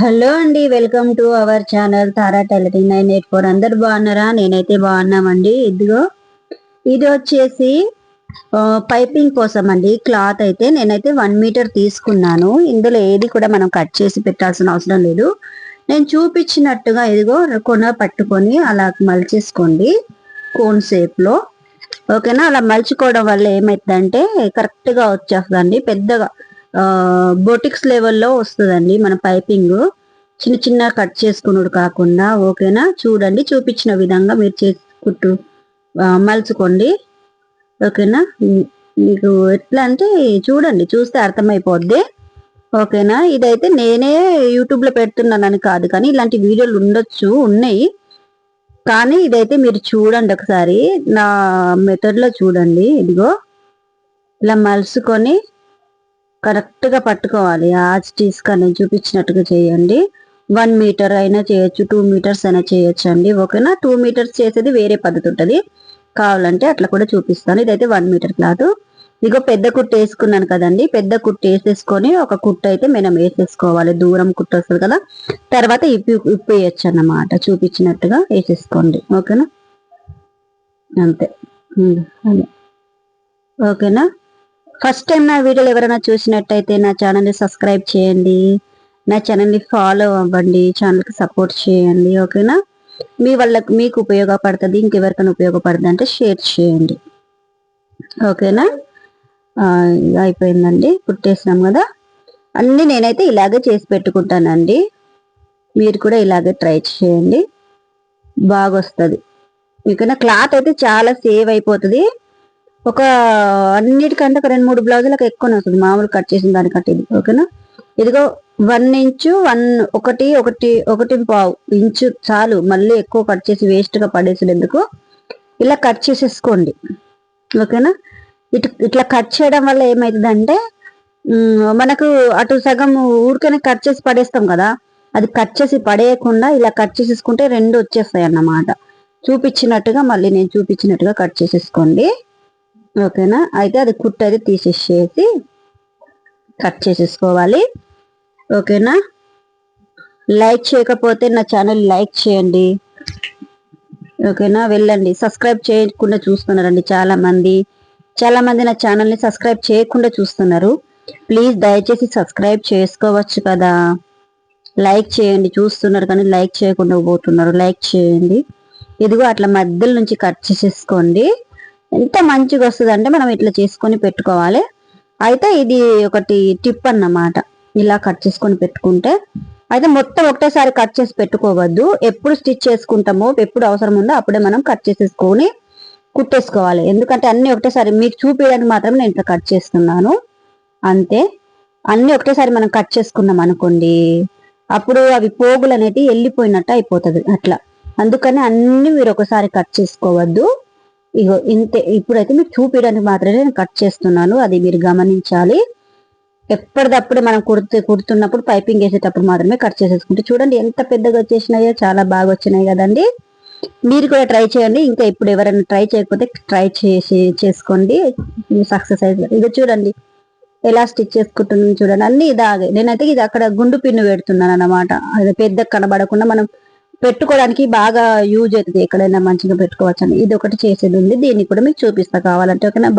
Hello అండి welcome to our channel Tara టెలిటింగ్ nine eight four. అందరు బాగున్నారా? నేనైతే బాగున్నామండి. ఇదిగో ఇది వచ్చేసి పైపింగ్ కోసం అండి క్లాత్ అయితే నేనైతే వన్ మీటర్ తీసుకున్నాను. ఇందులో ఏది కూడా మనం కట్ చేసి పెట్టాల్సిన అవసరం లేదు. నేను చూపించినట్టుగా ఇదిగో కొన పట్టుకొని అలా మలిచేసుకోండి కోన్ షేప్లో. ఓకేనా? అలా మలుచుకోవడం వల్ల ఏమవుతుందంటే కరెక్ట్గా వచ్చేస్తుందండి. పెద్దగా. బొటిక్స్ లెవెల్లో వస్తుందండి మన పైపింగ్. చిన్న చిన్న కట్ చేసుకున్నాడు కాకుండా ఓకేనా? చూడండి చూపించిన విధంగా మీరు చేసుకుంటూ మలుచుకోండి. ఓకేనా? మీకు ఎట్లా అంటే చూడండి చూస్తే అర్థమైపోద్ది. ఓకేనా? ఇదైతే నేనే యూట్యూబ్లో పెడుతున్నానని కాదు కానీ ఇలాంటి వీడియోలు ఉండొచ్చు ఉన్నాయి. కానీ ఇదైతే మీరు చూడండి ఒకసారి. నా మెథడ్లో చూడండి ఇదిగో. ఇలా మలుసుకొని కరెక్ట్గా పట్టుకోవాలి. ఆర్చ్ టీస్గా చూపించినట్టుగా చేయండి. వన్ మీటర్ అయినా చేయొచ్చు టూ మీటర్స్ అయినా చేయొచ్చు అండి. ఓకేనా? టూ మీటర్స్ చేసేది వేరే పద్ధతి ఉంటుంది. కావాలంటే అట్లా కూడా చూపిస్తాను. ఇదైతే వన్ మీటర్ క్లాత్. ఇగో పెద్ద కుట్ట వేసుకున్నాను కదండి. పెద్ద కుట్ట వేసేసుకొని ఒక కుట్ట అయితే మనం వేసేసుకోవాలి. దూరం కుట్ట వస్తుంది కదా. తర్వాత ఇప్పి ఇప్పేయచ్చు అన్నమాట చూపించినట్టుగా వేసేసుకోండి. ఓకేనా? అంతే. అదే. ఓకేనా? ఫస్ట్ టైం నా వీడియోలు ఎవరైనా చూసినట్టయితే నా ఛానల్ని సబ్స్క్రైబ్ చేయండి. నా ఛానల్ని ఫాలో అవ్వండి. ఛానల్కి సపోర్ట్ చేయండి ఓకేనా? మీ వాళ్ళకి మీకు ఉపయోగపడుతుంది ఇంకెవరికైనా ఉపయోగపడుతుంది అంటే షేర్ చేయండి. ఓకేనా? అయిపోయిందండి. కుట్టేసినాం కదా? అన్నీ నేనైతే ఇలాగే చేసి పెట్టుకుంటానండి. మీరు కూడా ఇలాగే ట్రై చేయండి. బాగా వస్తుంది ఓకేనా? క్లాత్ అయితే చాలా సేవ్ అయిపోతుంది. ఒక అన్నిటికంటే ఒక రెండు మూడు బ్లౌజులకు ఎక్కువనే వస్తుంది మామూలు కట్ చేసిన దానికంటే ఇది ఓకేనా? ఇదిగో వన్ ఇంచు వన్ ఒకటి ఒకటి ఒకటి పావు ఇంచు చాలు. మళ్ళీ ఎక్కువ కట్ చేసి వేస్ట్గా పడేసినందుకు పడేసేందుకు ఇలా కట్ చేసేసుకోండి ఓకేనా? ఇటు ఇట్లా కట్ చేయడం వల్ల ఏమవుతుందంటే మనకు అటు సగం ఊరికనే కట్ చేసి పడేస్తాం కదా అది కట్ చేసి పడేయకుండా ఇలా కట్ చేసేసుకుంటే రెండు వచ్చేస్తాయి అన్నమాట చూపించినట్టుగా మళ్ళీ నేను చూపించినట్టుగా కట్ చేసేసుకోండి. ఓకేనా? అయితే అది కుట్టు అది తీసేసేసి కట్ చేసేసుకోవాలి. ఓకేనా? లైక్ చేయకపోతే నా ఛానల్ లైక్ చేయండి. ఓకేనా? వెళ్ళండి. సబ్స్క్రైబ్ చేయకుండా చూస్తున్నారండి చాలా మంది చాలా మంది నా ఛానల్ని సబ్స్క్రైబ్ చేయకుండా చూస్తున్నారు. ప్లీజ్ దయచేసి సబ్స్క్రైబ్ చేసుకోవచ్చు కదా. లైక్ చేయండి. చూస్తున్నారు కానీ లైక్ చేయకుండా పోతున్నారు. లైక్ చేయండి. ఇదిగో అట్లా మధ్యలో నుంచి కట్ చేసేసుకోండి. ఎంత మంచిగా వస్తుంది అంటే మనం ఇట్లా చేసుకొని పెట్టుకోవాలి. అయితే ఇది ఒకటి టిప్ అన్నమాట. ఇలా కట్ చేసుకొని పెట్టుకుంటే. అయితే మొత్తం ఒకటేసారి కట్ చేసి పెట్టుకోవద్దు. ఎప్పుడు స్టిచ్ చేసుకుంటామో ఎప్పుడు అవసరం ఉందో అప్పుడే మనం కట్ చేసేసుకొని కుట్టేసుకోవాలి. ఎందుకంటే అన్ని ఒకటేసారి మీకు చూపించడానికి మాత్రం నేను ఇట్లా కట్ చేస్తున్నాను. అంతే. అన్ని ఒకటేసారి మనం కట్ చేసుకున్నాం అనుకోండి అప్పుడు అవి పోగులు అనేటివి వెళ్ళిపోయినట్టు అయిపోతుంది అట్లా. అందుకని అన్ని మీరు ఒకసారి కట్ చేసుకోవద్దు. ఇగో ఇంతే ఇప్పుడైతే మీకు చూపించడానికి మాత్రమే నేను కట్ చేస్తున్నాను. అది మీరు గమనించాలి. ఎప్పటిదప్పుడు మనం కుడుతూ కుడుతున్నప్పుడు పైపింగ్ వేసేటప్పుడు మాత్రమే కట్ చేసేసుకుంటే చూడండి ఎంత పెద్దగా వచ్చేసినాయో చాలా బాగా వచ్చినాయి కదండి. మీరు కూడా ట్రై చేయండి. ఇంకా ఇప్పుడు ఎవరైనా ట్రై చేయకపోతే ట్రై చేసి చేసుకోండి. సక్సెస్ అవుతుంది ఇది చూడండి. ఎలా స్టిచ్ చేసుకుంటున్నాను చూడండి. అన్ని ఇదాగే నేనైతే ఇది అక్కడ గుండు పిన్ను పెడుతున్నాను అన్నమాట అది పెద్ద కనబడకుండా మనం పెట్టుకోవడానికి బాగా యూజ్ అవుతుంది ఎక్కడైనా మంచిగా పెట్టుకోవచ్చు అని ఇది ఒకటి చేసేది ఉంది. దీన్ని కూడా మీకు చూపిస్తా కావాలంటే ఓకేనా?